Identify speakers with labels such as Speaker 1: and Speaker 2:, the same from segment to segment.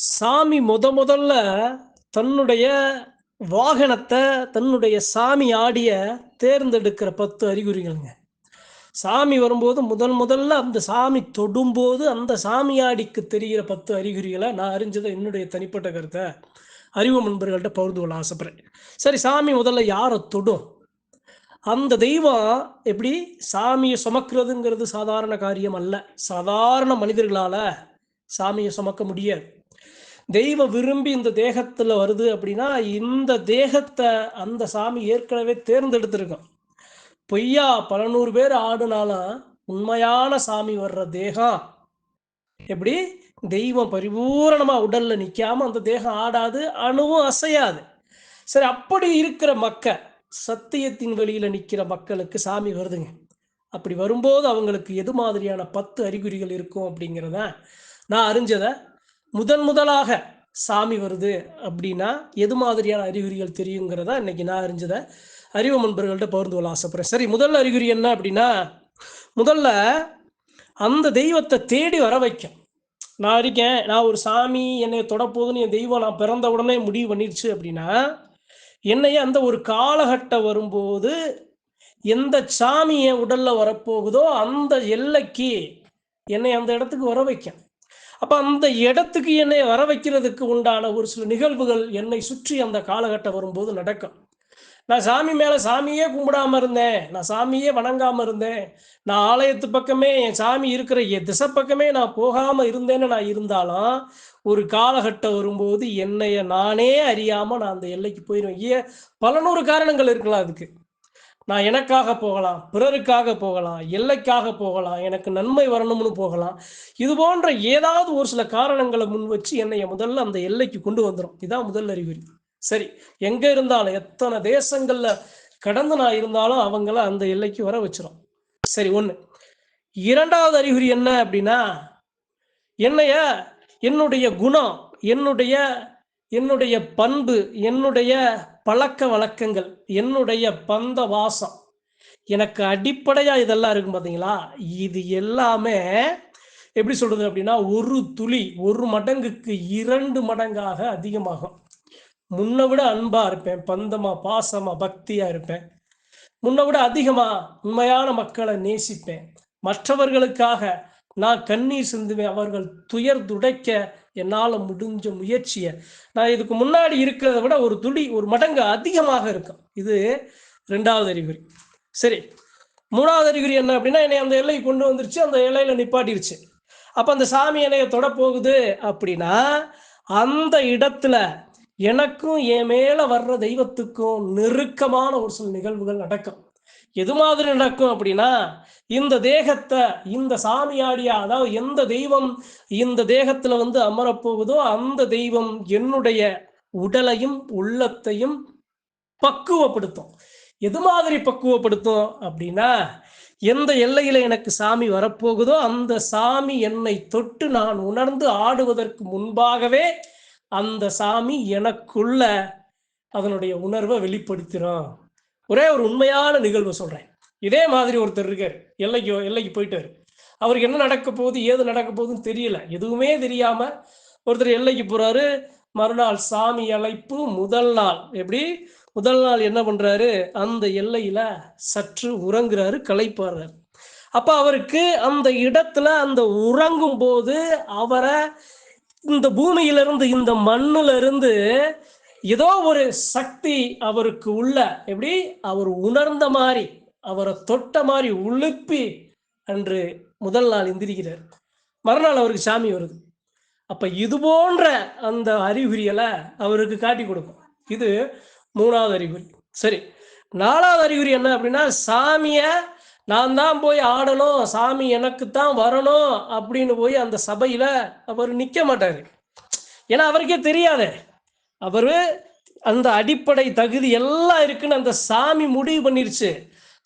Speaker 1: சாமி முத முதல்ல தன்னுடைய வாகனத்தை தன்னுடைய சாமி ஆடிய தேர்ந்தெடுக்கிற பத்து அறிகுறிகள்ங்க. சாமி வரும்போது முதல் முதல்ல அந்த சாமி தொடும்போது அந்த சாமியாடிக்கு தெரிகிற பத்து அறிகுறிகளை நான் அறிஞ்சதை என்னுடைய தனிப்பட்ட கருத்தை அறிவு நண்பர்கள்ட்ட பகிர்ந்து கொள்ள ஆசைப்படுறேன். சரி சாமி முதல்ல யாரை தொடும்? அந்த தெய்வம் எப்படி? சாமியை சுமக்கிறதுங்கிறது சாதாரண காரியம் அல்ல. சாதாரண மனிதர்களால் சாமியை சுமக்க முடியாது. தெய்வம் விரும்பி இந்த தேகத்துல வருது அப்படின்னா இந்த தேகத்தை அந்த சாமி ஏற்கனவே தேர்ந்தெடுத்திருக்கும் பொய்யா பல நூறு பேர் ஆடுனாலும் உண்மையான சாமி வர்ற தேகம். எப்படி? தெய்வம் பரிபூரணமா உடல்ல நிக்காம அந்த தேகம் ஆடாது அணுவும் அசையாது. சரி அப்படி இருக்கிற மக்க சத்தியத்தின் வெளியில நிக்கிற மக்களுக்கு சாமி வருதுங்க. அப்படி வரும்போது அவங்களுக்கு எது மாதிரியான பத்து அறிகுறிகள் இருக்கும் அப்படிங்கிறத நான் அறிஞ்சதை முதன் முதலாக சாமி வருது அப்படின்னா எது மாதிரியான அறிகுறிகள் தெரியுங்கிறத இன்னைக்கு நான் அறிஞ்சதை அறிவு நண்பர்கள்ட்ட பகிர்ந்து கொள்ள ஆசைப்படுறேன். சரி முதல் அறிகுறி என்ன அப்படின்னா முதல்ல அந்த தெய்வத்தை தேடி வர வைக்கும். நான் இருக்கேன் நான் ஒரு சாமி என்னை தொடப்போகுதுன்னு என் தெய்வம் நான் பிறந்த உடனே முடிவு பண்ணிருச்சு அப்படின்னா என்னைய அந்த ஒரு காலகட்டம் வரும்போது எந்த சாமி என் உடல்ல வரப்போகுதோ அந்த எல்லைக்கு என்னை அந்த இடத்துக்கு வர வைக்கும். அப்ப அந்த இடத்துக்கு என்னை வர வைக்கிறதுக்கு உண்டான ஒரு சில நிகழ்வுகள் என்னை சுற்றி அந்த காலகட்டம் வரும்போது நடக்கும். நான் சாமி மேல சாமியே கும்பிடாம இருந்தேன். நான் சாமியே வணங்காம இருந்தேன். நான் ஆலயத்து பக்கமே என் சாமி இருக்கிற என் திசை பக்கமே நான் போகாம இருந்தேன்னு நான் இருந்தாலும் ஒரு காலகட்டம் வரும்போது என்னைய நானே அறியாம நான் அந்த எல்லைக்கு போயிடுவேன் ஏன் பல நூறு காரணங்கள் இருக்கலாம் அதுக்கு. நான் எனக்காக போகலாம் பிறருக்காக போகலாம் எல்லைக்காக போகலாம் எனக்கு நன்மை வரணும்னு போகலாம். இது போன்ற ஏதாவது ஒரு சில காரணங்களை முன் வச்சு என்னைய முதல்ல அந்த எல்லைக்கு கொண்டு வந்துடும் இதான் முதல் அறிகுறி. சரி எங்க இருந்தாலும் எத்தனை தேசங்கள்ல கடந்து நான் இருந்தாலும் அவங்கள அந்த எல்லைக்கு வர வச்சிடும் சரி ஒன்று இரண்டாவது அறிகுறி என்ன அப்படின்னா என்னைய என்னுடைய குணம் என்னுடைய என்னுடைய பண்பு என்னுடைய பழக்க வழக்கங்கள் என்னுடைய பந்த வாசம் எனக்கு அடிப்படையாக இதெல்லாம் இருக்கும் பார்த்தீங்களா இது எல்லாமே எப்படி சொல்றது அப்படின்னா ஒரு துளி ஒரு மடங்குக்கு இரண்டு மடங்காக அதிகமாகும். முன்னை விட அன்பா இருப்பேன் பந்தமா பாசமா பக்தியா இருப்பேன். முன்னை விட அதிகமா உண்மையான மக்களை நேசிப்பேன். மற்றவர்களுக்காக நான் கண்ணீர் சிந்துவேன் அவர்கள் துயர் துடைக்க என்னால் முடிஞ்ச முயற்சியை நான் இதுக்கு முன்னாடி இருக்கிறத விட ஒரு துளி ஒரு மடங்கு அதிகமாக இருக்கும். இது ரெண்டாவது அறிகுறி. சரி. மூணாவது அறிகுறி என்ன அப்படின்னா என்னை அந்த எல்லை கொண்டு வந்துருச்சு அந்த இலையில நிப்பாட்டிருச்சு. அப்போ அந்த சாமி என்னைய தொட போகுது அப்படின்னா அந்த இடத்துல எனக்கும் என் மேல வர்ற தெய்வத்துக்கும் நெருக்கமான ஒரு சில நிகழ்வுகள் நடக்கும். எது மாதிரி நடக்கும் அப்படின்னா இந்த தேகத்தை இந்த சாமியாடியா அதாவது எந்த தெய்வம் இந்த தேகத்துல வந்து அமரப்போகுதோ அந்த தெய்வம் என்னுடைய உடலையும் உள்ளத்தையும் பக்குவப்படுத்தும். எது மாதிரி பக்குவப்படுத்தும் அப்படின்னா எந்த எல்லையில எனக்கு சாமி வரப்போகுதோ அந்த சாமி என்னை தொட்டு நான் உணர்ந்து ஆடுவதற்கு முன்பாகவே அந்த சாமி எனக்குள்ள அதனுடைய உணர்வை வெளிப்படுத்திடும் ஒரே ஒரு உண்மையான நிகழ்வு சொல்றேன். இதே மாதிரி ஒருத்தர் இருக்கார். எல்லைக்கு எல்லைக்கு போயிட்டாரு. அவருக்கு என்ன நடக்க போகுது ஏது நடக்க போகுதுன்னு தெரியல. எதுவுமே தெரியாம ஒருத்தர் எல்லைக்கு போறாரு. மறுநாள் சாமி அழைப்பு முதல் நாள். எப்படி? முதல் நாள் என்ன பண்றாரு? அந்த எல்லையில சற்று உறங்குறாரு களைப்பாடுறாரு அப்ப அவருக்கு அந்த இடத்துல அந்த உறங்கும் போது அவரை இந்த பூமியிலிருந்து இந்த மண்ணுல இருந்து ஏதோ ஒரு சக்தி அவருக்கு உள்ள எப்படி? அவர் உணர்ந்த மாதிரி அவரை தொட்ட மாதிரி உழுப்பி அன்று முதல் நாள் எந்திரிக்கிறார். மறுநாள் அவருக்கு சாமி வருது. அப்போ இது போன்ற அந்த அறிகுறிகளை அவருக்கு காட்டி கொடுக்கும். இது மூணாவது அறிகுறி. சரி நாலாவது அறிகுறி என்ன அப்படின்னா சாமியை நான் தான் போய் ஆடணும் சாமி எனக்கு தான் வரணும் அப்படின்னு போய் அந்த சபையில் அவர் நிற்க மாட்டார். ஏன்னா அவருக்கே தெரியாதே. அவர் அந்த அடிப்படை தகுதி எல்லாம் இருக்குன்னு அந்த சாமி முடிவு பண்ணிருச்சு.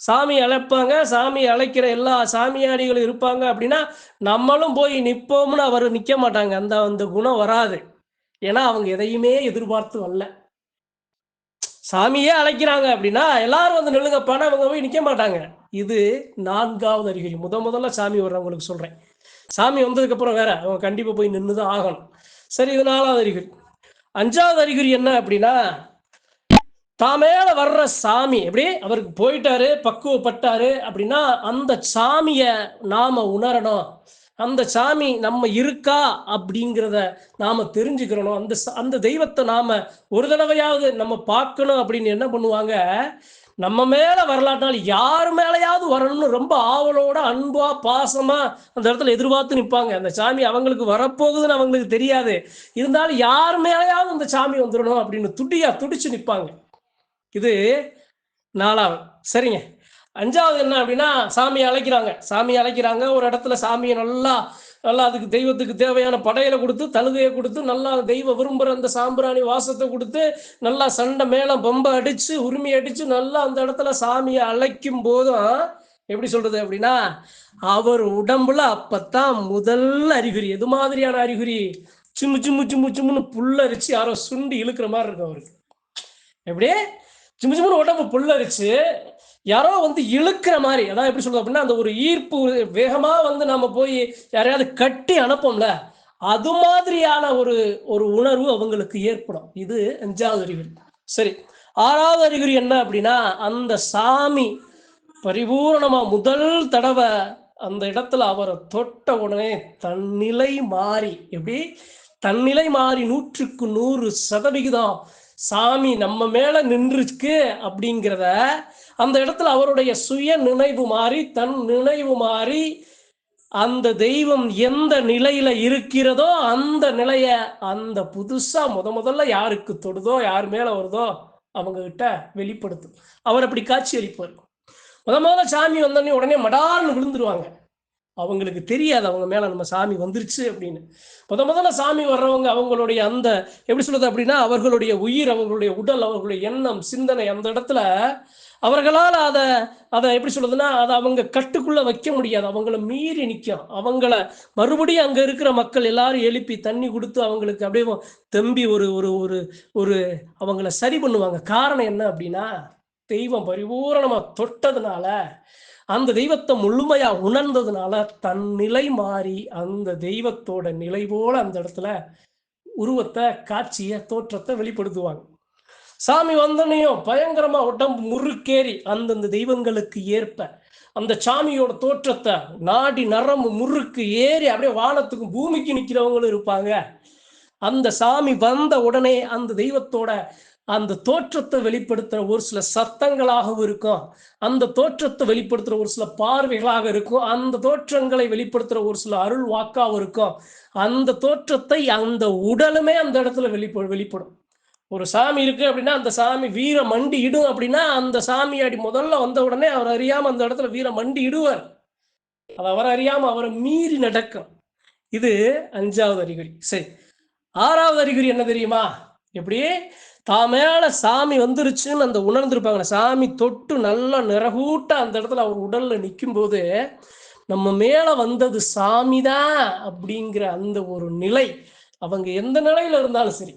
Speaker 1: சாமி அழைப்பாங்க சாமி அழைக்கிற எல்லா சாமியாடிகளும் இருப்பாங்க அப்படின்னா நம்மளும் போய் நிற்போம்னு அவர் நிற்க மாட்டாங்க. அந்த அந்த குணம் வராது. ஏன்னா அவங்க எதையுமே எதிர்பார்த்து வரல. சாமியே அழைக்கிறாங்க அப்படின்னா எல்லாரும் வந்து நில்லுங்கப்பானா அவங்க போய் நிற்க மாட்டாங்க. இது நான்காவது அறிகுறி. முத முதல்ல சாமி வர்றவங்களுக்கு சொல்றேன். சாமி வந்ததுக்கு அப்புறம் வேற அவங்க கண்டிப்பா போய் நின்று தான் ஆகணும். சரி இது நாலாவது அறிகுறி. அஞ்சாவது அறிகுறி என்ன அப்படின்னா தான் மேல வர்ற சாமி எப்படி? அவருக்கு போயிட்டாரு பக்குவப்பட்டாரு அப்படின்னா அந்த சாமிய நாம உணரணும். அந்த சாமி நம்ம இருக்கா அப்படிங்கிறத நாம தெரிஞ்சுக்கிறணும். அந்த அந்த தெய்வத்தை நாம ஒரு தடவையாவது நம்ம பார்க்கணும் அப்படின்னு என்ன பண்ணுவாங்க? நம்ம மேல வரலாற்றால் யார் மேலேயாவது வரணும்னு ரொம்ப ஆவலோட அன்பா பாசமா அந்த இடத்துல எதிர்பார்த்து நிற்பாங்க அந்த சாமி அவங்களுக்கு வரப்போகுதுன்னு அவங்களுக்கு தெரியாது. இருந்தாலும் யார் மேலேயாவது அந்த சாமி வந்துடணும் அப்படின்னு துடியா துடிச்சு நிற்பாங்க இது நாலாவது. சரிங்க. அஞ்சாவது என்ன அப்படின்னா சாமியை அழைக்கிறாங்க. சாமியை அழைக்கிறாங்க. ஒரு இடத்துல சாமியை நல்லா நல்லா அதுக்கு தெய்வத்துக்கு தேவையான படையலை கொடுத்து தழுகையை கொடுத்து நல்லா தெய்வ விரும்புகிற அந்த சாம்பிராணி வாசத்தை கொடுத்து நல்லா சண்டை மேலே பொம்பை அடிச்சு உரிமை அடிச்சு நல்லா அந்த இடத்துல சாமியை அழைக்கும் போதும் எப்படி சொல்றது அப்படின்னா அவர் உடம்புல அப்பத்தான் முதல் அறிகுறி. எது மாதிரியான அறிகுறி? சிம்மு சிம்மு சிம்மு சிம்முன்னு புல்லரிச்சு யாரோ சுண்டி இழுக்கிற மாதிரி இருக்கும் அவருக்கு. எப்படி? சிம்மு சிம்முன்னு உடம்பு புல்லரிச்சு யாரோ வந்து இழுக்கிற மாதிரி அதான் எப்படி சொல்றது அப்படின்னா அந்த ஒரு ஈர்ப்பு வேகமா வந்து நம்ம போய் யாரையாவது கட்டி அனுப்போம்ல அது மாதிரியான ஒரு ஒரு உணர்வு அவங்களுக்கு ஏற்படும். இது அஞ்சாவது அறிகுறி. சரி ஆறாவது அறிகுறி என்ன அப்படின்னா அந்த சாமி பரிபூர்ணமா முதல் தடவை அந்த இடத்துல அவரை தொட்ட உடனே தன்னிலை மாறி எப்படி? தன்னிலை மாறி நூற்றுக்கு நூறு சதவிகிதம் சாமி நம்ம மேல நின்றுருக்கு அப்படிங்கிறத அந்த இடத்துல அவருடைய சுய நினைவு மாறி தன் நினைவு மாறி அந்த தெய்வம் எந்த நிலையில இருக்கிறதோ அந்த நிலைய அந்த புதுசா முத முதல்ல யாருக்கு தொடுதோ யார் மேல வருதோ அவங்க கிட்ட வெளிப்படுத்தும். அவர் அப்படி காட்சி அளிப்பார் முத முதல்ல சாமி வந்தோடனே உடனே மடால்னு விழுந்துருவாங்க. அவங்களுக்கு தெரியாது அவங்க மேல நம்ம சாமி வந்துருச்சு அப்படின்னு. முத முதல்ல சாமி வர்றவங்க அவங்களுடைய அந்த எப்படி சொல்றது அப்படின்னா அவர்களுடைய உயிர் அவர்களுடைய உடல் அவர்களுடைய எண்ணம் சிந்தனை அந்த இடத்துல அவர்களால் அதை அதை எப்படி சொல்றதுன்னா அதை அவங்க கட்டுக்குள்ள வைக்க முடியாது. அவங்கள மீறி நிற்கும் அவங்கள மறுபடியும் அங்கே இருக்கிற மக்கள் எல்லாரும் எழுப்பி தண்ணி கொடுத்து அவங்களுக்கு அப்படியே தம்பி ஒரு ஒரு ஒரு ஒரு அவங்கள சரி பண்ணுவாங்க. காரணம் என்ன அப்படின்னா தெய்வம் பரிபூரணமாக தொட்டதுனால அந்த தெய்வத்தை முழுமையா உணர்ந்ததுனால தன் நிலை மாறி அந்த தெய்வத்தோட நிலை போல அந்த இடத்துல உருவத்தை காட்சியை தோற்றத்தை வெளிப்படுத்துவாங்க. சாமி வந்தனையும் பயங்கரமா உடம்பு முறுக்கேறி அந்தந்த தெய்வங்களுக்கு ஏற்ப அந்த சாமியோட தோற்றத்தை நாடி நரம்பு முறுக்கு ஏறி அப்படியே வானத்துக்கும் பூமிக்கு நிற்கிறவங்களும் இருப்பாங்க. அந்த சாமி வந்த உடனே அந்த தெய்வத்தோட அந்த தோற்றத்தை வெளிப்படுத்துகிற ஒரு சில சத்தங்களாகவும் இருக்கும். அந்த தோற்றத்தை வெளிப்படுத்துகிற ஒரு சில பார்வைகளாக இருக்கும். அந்த தோற்றங்களை வெளிப்படுத்துகிற ஒரு சில அருள் வாக்காகவும் இருக்கும். அந்த தோற்றத்தை அந்த உடலுமே அந்த இடத்துல வெளிப்ப வெளிப்படும். ஒரு சாமி இருக்கு அப்படின்னா அந்த சாமி வீர மண்டி இடும் அப்படின்னா அந்த சாமி அடி முதல்ல வந்த உடனே அவர் அறியாம அந்த இடத்துல வீர மண்டி இடுவார். அது அவர் அறியாம அவரை மீறி நடக்கும். இது அஞ்சாவது அறிகுறி. சரி. ஆறாவது அறிகுறி என்ன தெரியுமா? எப்படி? தான் மேல சாமி வந்துருச்சுன்னு அந்த உணர்ந்திருப்பாங்க சாமி தொட்டு நல்லா நிறகூட்ட அந்த இடத்துல அவர் உடல்ல நிற்கும் போது நம்ம மேல வந்தது சாமி தான் அப்படிங்கிற அந்த ஒரு நிலை. அவங்க எந்த நிலையில இருந்தாலும் சரி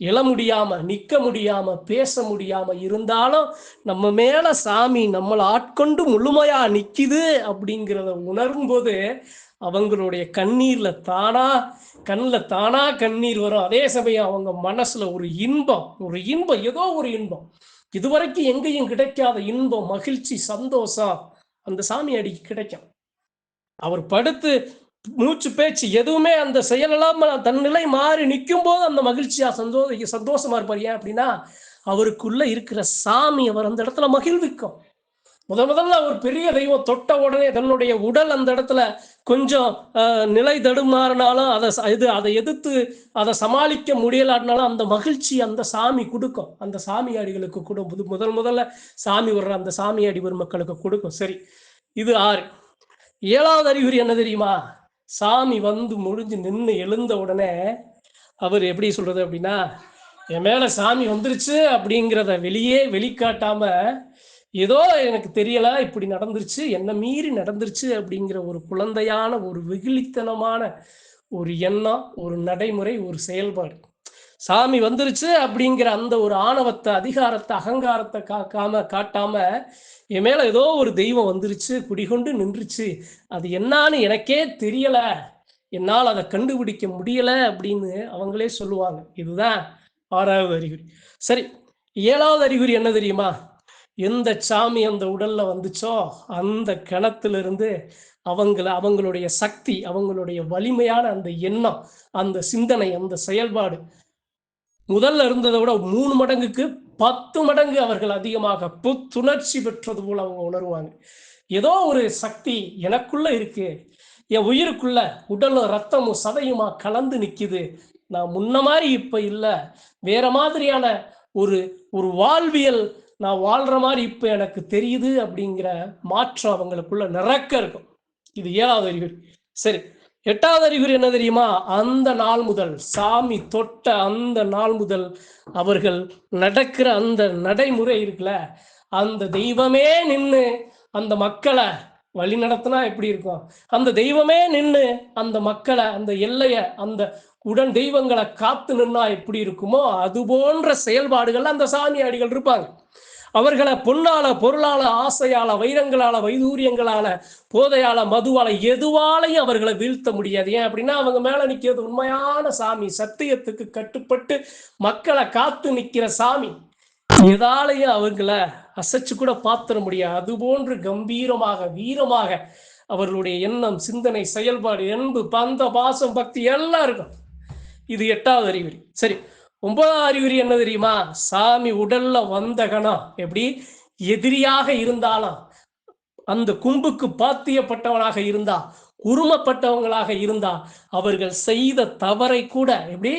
Speaker 1: எழ முடியாம நிக்க முடியாம பேச முடியாம இருந்தாலும் நம்ம மேல சாமி நம்மளை ஆட்கொண்டு முழுமையா நிக்குது அப்படிங்கிறத உணரும் போது அவங்களுடைய கண்ணீர்ல தானா கண்ணில் தானா கண்ணீர் வரும். அதே சமயம் அவங்க மனசுல ஒரு இன்பம் ஒரு இன்பம் ஏதோ ஒரு இன்பம். இதுவரைக்கும் எங்கேயும் கிடைக்காத இன்பம் மகிழ்ச்சி சந்தோஷம் அந்த சாமி அடிக்கு கிடைக்கும். அவர் படுத்து மூச்சு பேச்சு எதுவுமே அந்த செயலெல்லாம் தன் நிலை மாறி நிற்கும் போது அந்த மகிழ்ச்சியா சந்தோஷ சந்தோஷமா இருப்பார். ஏன் அப்படின்னா அவருக்குள்ள இருக்கிற சாமி அவர் அந்த இடத்துல மகிழ்விக்கும். முத முதல்ல ஒரு பெரிய தெய்வம் தொட்ட உடனே தன்னுடைய உடல் அந்த இடத்துல கொஞ்சம் நிலை தடுமாறினாலும் அதை இது அதை எதிர்த்து அதை சமாளிக்க முடியலாட்டினாலும் அந்த மகிழ்ச்சி அந்த சாமி கொடுக்கும். அந்த சாமி அடிகளுக்கு கொடுக்கும் புது- முதல் முதல்ல சாமி வர்ற அந்த சாமி அடி மக்களுக்கு கொடுக்கும். சரி இது ஆறு. ஏழாவது அறிகுறி என்ன தெரியுமா? சாமி வந்து முடிஞ்சு நின்று எழுந்த உடனே அவர் எப்படி சொல்றது அப்படின்னா என் மேல சாமி வந்துருச்சு அப்படிங்கிறத வெளியே வெளிக்காட்டாம ஏதோ எனக்கு தெரியல இப்படி நடந்துருச்சு என்ன மீறி நடந்துருச்சு அப்படிங்கிற ஒரு குழந்தையான ஒரு வெகுளித்தனமான ஒரு எண்ணம் ஒரு நடைமுறை ஒரு செயல்பாடு. சாமி வந்துருச்சு அப்படிங்கிற அந்த ஒரு ஆணவத்தை அதிகாரத்தை அகங்காரத்தை காக்காம காட்டாம என் மேல ஏதோ ஒரு தெய்வம் வந்துருச்சு குடிகொண்டு நின்றுச்சு. அது என்னான்னு எனக்கே தெரியல. என்னால் அதை கண்டுபிடிக்க முடியல அப்படின்னு அவங்களே சொல்லுவாங்க. இதுதான் ஆறாவது அறிகுறி. சரி ஏழாவது அறிகுறி என்ன தெரியுமா? எந்த சாமி அந்த உடல்ல வந்துச்சோ அந்த கிணத்திலிருந்து அவங்கள அவங்களுடைய சக்தி அவங்களுடைய வலிமையான அந்த எண்ணம் அந்த சிந்தனை அந்த செயல்பாடு. முதல்ல இருந்ததை விட மூணு மடங்குக்கு பத்து மடங்கு அவர்கள் அதிகமாக புத்துணர்ச்சி பெற்றது போல அவங்க உணர்வாங்க. ஏதோ ஒரு சக்தி எனக்குள்ள இருக்கு. என் உயிருக்குள்ள உடலும் ரத்தமும் சதையுமா கலந்து நிக்குது. நான் முன்ன மாதிரி இப்ப இல்லை. வேற மாதிரியான ஒரு ஒரு வாழ்வியல் நான் வாழ்ற மாதிரி இப்போ எனக்கு தெரியுது அப்படிங்கிற மாற்றம் அவங்களுக்குள்ள நிறக்க இருக்கும். இது ஏழாவது அறிகுறி. சரி எட்டாவது அறிகுறி என்ன தெரியுமா? அந்த நாள் முதல் சாமி தொட்ட அந்த நாள் முதல் அவர்கள் நடக்கிற அந்த நடைமுறை இருக்குல்ல அந்த தெய்வமே நின்று அந்த மக்களை வழி நடத்தினா எப்படி இருக்கும்? அந்த தெய்வமே நின்று அந்த மக்களை அந்த எல்லைய அந்த உடன் தெய்வங்களை காத்து நின்னா எப்படி இருக்குமோ அது போன்ற செயல்பாடுகள் அந்த சாமியாடிகள் இருப்பாங்க. அவர்களை பொன்னால பொருளால ஆசையால வைரங்களால வைதூரியங்களால போதையால மதுவால எதுவாலையும் அவர்களை வீழ்த்த முடியாது. ஏன் அப்படின்னா அவங்க மேல நிக்கிறது உண்மையான சாமி சத்தியத்துக்கு கட்டுப்பட்டு மக்களை காத்து நிக்கிற சாமி. எதாலையும் அவங்கள அசைச்சு கூட பாத்திர முடியாது. அது போன்று கம்பீரமாக வீரமாக அவர்களுடைய எண்ணம் சிந்தனை செயல்பாடு அன்பு பந்த பாசம் பக்தி எல்லாம் இருக்கும். இது எட்டாவது அறிகுறி. சரி. ஒன்பதாம் அறிகுறி என்ன தெரியுமா? சாமி உடல்ல வந்த கணம். எப்படி? எதிரியாக இருந்தாலும் அந்த கும்புக்கு பாத்தியப்பட்டவனாக இருந்தா. உருமப்பட்டவங்களாக இருந்தா. அவர்கள் செய்த தவறை கூட எப்படி?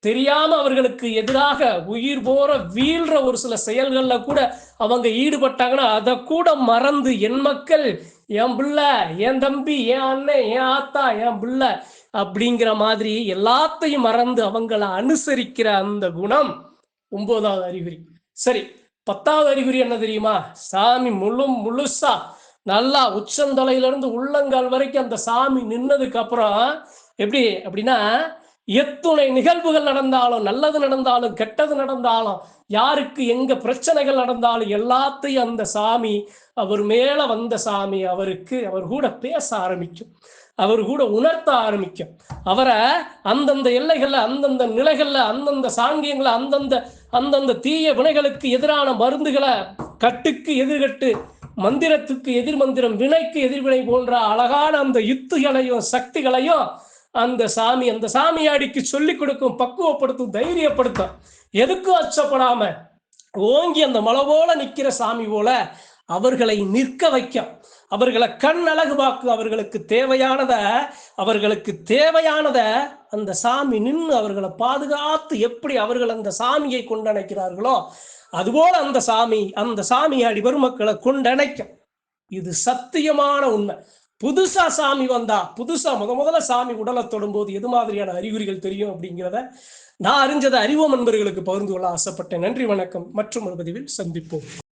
Speaker 1: தெரியாம அவர்களுக்கு எதிராக உயிர் போற வீழ்ற ஒரு சில செயல்கள்ல கூட அவங்க ஈடுபட்டாங்கன்னா அதை கூட மறந்து என் மக்கள் என் பிள்ளை என் தம்பி என் அண்ணன் என் ஆத்தா என் பிள்ளை அப்படிங்கிற மாதிரி எல்லாத்தையும் மறந்து அவங்கள அனுசரிக்கிற அந்த குணம் ஒன்பதாவது அறிகுறி. சரி பத்தாவது அறிகுறி என்ன தெரியுமா? சாமி முழு முழுசா நல்லா உச்சந்தலையிலிருந்து உள்ளங்கால் வரைக்கும் அந்த சாமி நின்னதுக்கு அப்புறம் எப்படி? அப்படின்னா எத்துணை நிகழ்வுகள் நடந்தாலும் நல்லது நடந்தாலும் கெட்டது நடந்தாலும் யாருக்கு எங்க பிரச்சனைகள் நடந்தாலும் எல்லாத்தையும் அந்த சாமி அவர் மேல வந்த சாமி அவருக்கு அவர் கூட பேச ஆரம்பிக்கும். அவர் கூட உணர்த்த ஆரம்பிக்கும். அவரை அந்தந்த எல்லைகள்ல அந்தந்த நிலைகள்ல அந்தந்த சாங்கியங்களை அந்தந்த அந்தந்த தீய வினைகளுக்கு எதிரான மருந்துகளை கட்டுக்கு எதிர்கட்டு மந்திரத்துக்கு எதிர் மந்திரம் வினைக்கு எதிர்வினை போன்ற அழகான அந்த யுத்துகளையும் சக்திகளையும் அந்த சாமி அந்த சாமியாடிக்கு சொல்லி கொடுக்கும் பக்குவப்படுத்தும் தைரியப்படுத்தும். எதுக்கும் அச்சப்படாம ஓங்கி அந்த மலை போல நிற்கிற சாமி போல அவர்களை நிற்க வைக்கும். அவர்களை கண் அழகு பார்க்கும் அவர்களுக்கு தேவையானத அவர்களுக்கு தேவையானத அந்த சாமி நின்று அவர்களை பாதுகாத்து எப்படி அவர்கள் அந்த சாமியை கொண்டணைக்கிறார்களோ அதுபோல அந்த சாமி அந்த சாமியாடி பெருமக்களை கொண்டணைக்கும். இது சத்தியமான உண்மை. புதுசா சாமி வந்தா புதுசா முத முதல்ல சாமி உடலை தொடும்போது எது மாதிரியான அறிகுறிகள் தெரியும் அப்படிங்கிறத நான் அறிஞ்சதை அறிவோம் நண்பர்களுக்கு பகிர்ந்து கொள்ள ஆசைப்பட்டேன். நன்றி வணக்கம். மற்றும் ஒரு பதிவில் சந்திப்போம்.